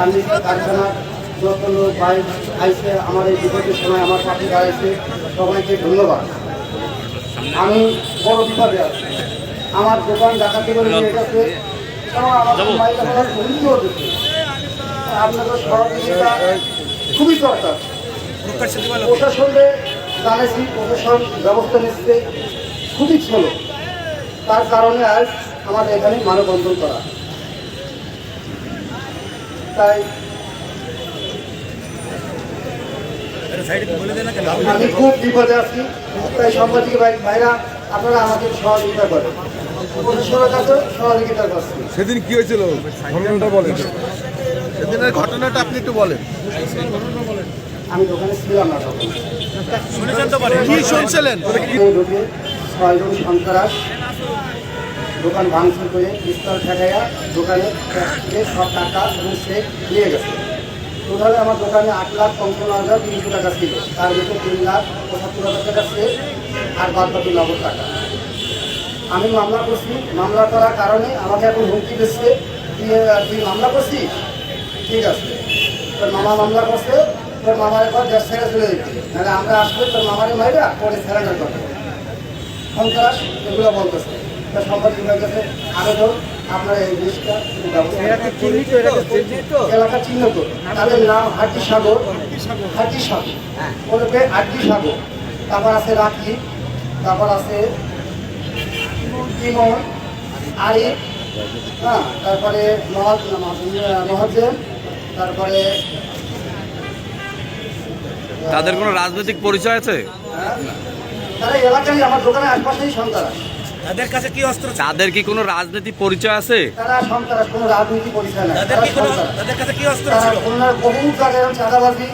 Furniture কারখানার যত লোক বাইক আইসে আমার এই বিপদের সময় আমার পাশে দাঁড়াইছে সবাইকে ধন্যবাদ। আমি বড় বিপদে আছি। আমার দোকান ডাকাতি করে নিয়ে গেছে আমার আপনাদের সহযোগিতা খুবই দরকার। প্রশাসনে জানাইছি প্রশাসন ব্যবস্থা নিচ্ছে খুবই ছিল তার কারণে আজ আমাদের এখানে মানববন্ধন করা। তাই আমি খুব বিপদে আছি। তাই ভাই ভাইরা আপনারা আমাকে সহযোগিতা করেন। প্রশাসনের কাছে সহযোগিতা করছি। সেদিন কি হয়েছিল? ঘটনাটা বলেন। সেদিনের ঘটনাটা আপনি একটু বলেন। আমি দোকানে ছিলাম না তখন। কি শুনছিলেন? ছয়জন সন্ত্রাস। দোকান ভাঙচুর করে পিস্তল ঠেকাইয়া দোকানে সব টাকা এবং নিয়ে গেছে। টোটালে আমার দোকানে আট লাখ পঞ্চান্ন হাজার তিনশো টাকা ছিল। তার ভিতরে তিন লাখ পঁচাত্তর হাজার টাকা চেক আর বাদ বাকি নগদ টাকা। আমি মামলা করছি। মামলা করার কারণে আমাকে এখন হুমকি দিচ্ছে। তুই মামলা করছিস ঠিক আছে। তোর মামা মামলা করছে। তোর মামার একবার দেশ ছেড়ে চলে যেতে নাহলে আমরা আসলে তোর মামারে মাইরা পরে স্যারেন্ডার করব সন্ত্রাস এগুলো বলতেছে। সম্পদ বিভাগের কাছে আবেদন আপনারা এই জিনিসটা। এলাকা চিহ্নিত। তাদের নাম হাটি সাগর। হাটি সাগর। ওদেরকে হাটি সাগর। তারপর আছে রাখি তারপর আছে ইমন আরিফ হ্যাঁ তারপরে মহাজেম তারপরে তাদের কোনো রাজনৈতিক পরিচয় আছে? তারা এলাকায় আমার দোকানের আশপাশেই সন্ত্রাস তাদের কাছে কি অস্ত্র তাদের কি কোনো রাজনৈতিক পরিচয় আছে? তারা সন্ত্রাস কোনো রাজনীতি পরিচয় না তাদের কি কোনো তাদের কাছে কি অস্ত্র ছিল? খুলনার বহু জায়গায় এরকম চাঁদাবাজি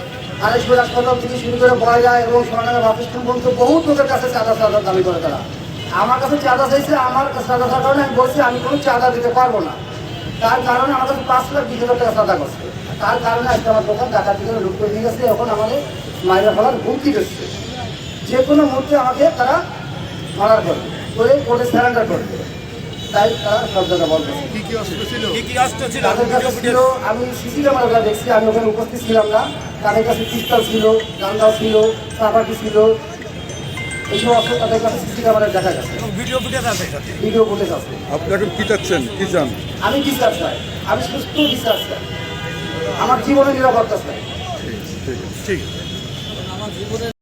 আড়াইশো হাসপাতাল থেকে শুরু করে বয়লা এবং পর্যন্ত বহু লোকের কাছে চাঁদা চাঁদা দাবি করে তারা। আমার কাছে চাঁদা চাইছে আমার কাছে চাঁদা থাকার কারণে আমি বলছি আমি কোনো চাঁদা দিতে পারব না। তার কারণে আমার কাছে পাঁচ লাখ বিশ হাজার টাকা চাঁদা করছে। তার কারণে আজকে আমার দোকান টাকা থেকে লুট করে নিয়ে গেছে এখন আমাদের মায়ের ফলার হুমকি দিচ্ছে। যে কোনো মুহূর্তে আমাকে তারা মারার করবে করে কোর্টে স্যারেন্ডার করবে তাই তারা সব জায়গা বলতেছে কি কি অস্ত্র ছিল? কি কি অস্ত্র ছিল? ছিল আমি সিসি ক্যামেরা দেখছি আমি ওখানে উপস্থিত ছিলাম না। তাদের কাছে পিস্তল ছিল গান্দাও ছিল চাপাটি ছিল। এইসব অস্ত্র তাদের কাছে সিসি দেখা গেছে। ভিডিও ফুটেজ আছে ভিডিও ফুটেজ আছে। আপনি এখন কি চাচ্ছেন? কি চান? আমি বিচার চাই আমি সুস্থ বিচার চাই। আমার জীবনে নিরাপত্তা চাই। ঠিক।